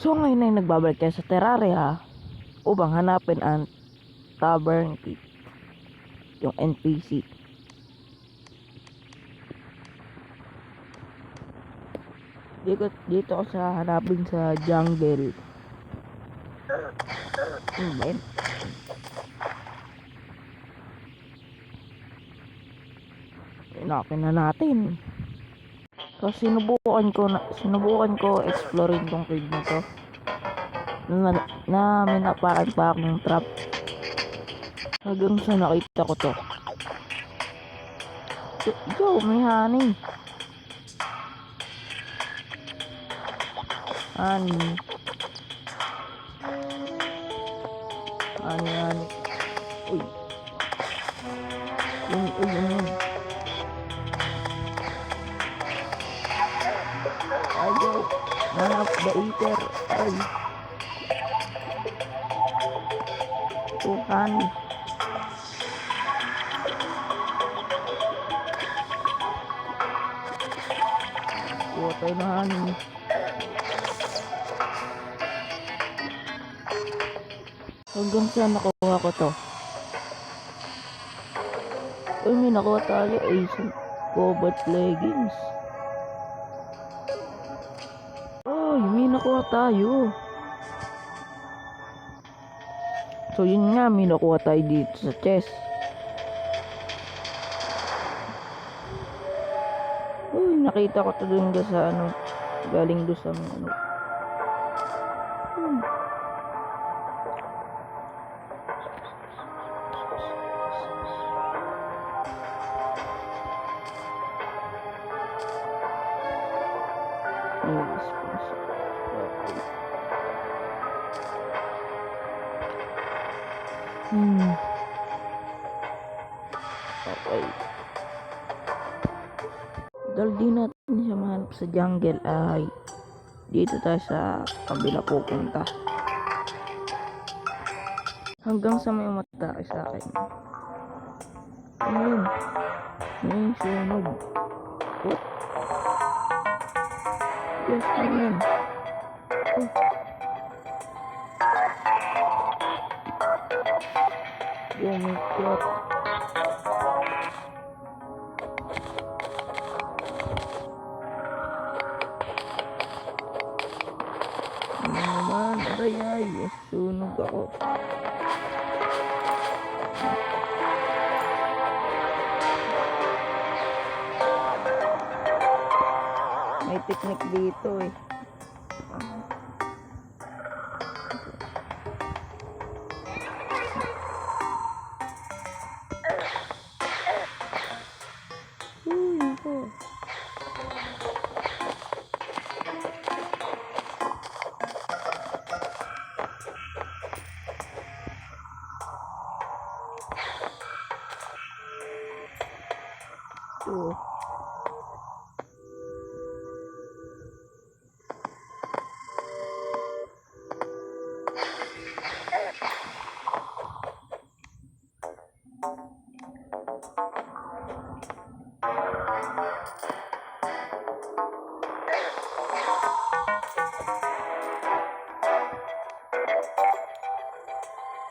So ngayon ay nagbabalik tayo sa Terraria upang hanapin ang Tavern Keep. Yung NPC. Dito, dito ako sa hanapin sa jungle. Ba yun? Inapin na natin. So sinubukan ko na sinubukan ko exploring tong cave na to. Na, na may napakan pa akong trap. Hanggang sa nakita ko to. Yo- Yo, may honey. Honey. Honey, honey. Uy. Yun, uy, yun, Man of the eater. Ay. Tuhan. Kuha tayo na honey. Hanggang saan nakuha ko to? Uy, may nakuha tayo. Asian Cobalt Leggings. Nakuha tayo. So, yun nga, may nakuha tayo dito sa chest. Uy, nakita ko to ga sa ano, galing doon sa ano. Hmm. Yes. Okay. Hmm. Okay. Dahil di natin siya mahanap sa jungle ay dito tayo sa kabila pupunta. Hanggang sa may umatake sa akin. Ano yun? May sunog. What? Yes, yun? Oh. Oh my god. Ano naman? Aray ay, sunog ako. May picnic dito eh. Uy,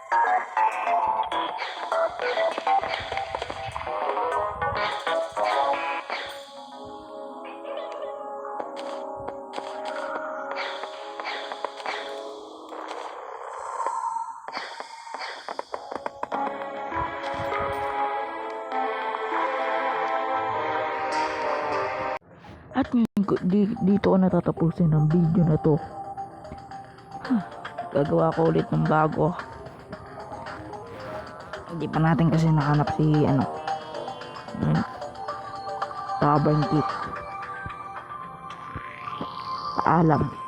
At dito ko natatapusin ang video na to. Gagawa ko ulit ng bago. Hindi pa natin kasi nakanap si ano. Hmm, Tavern. Paalam.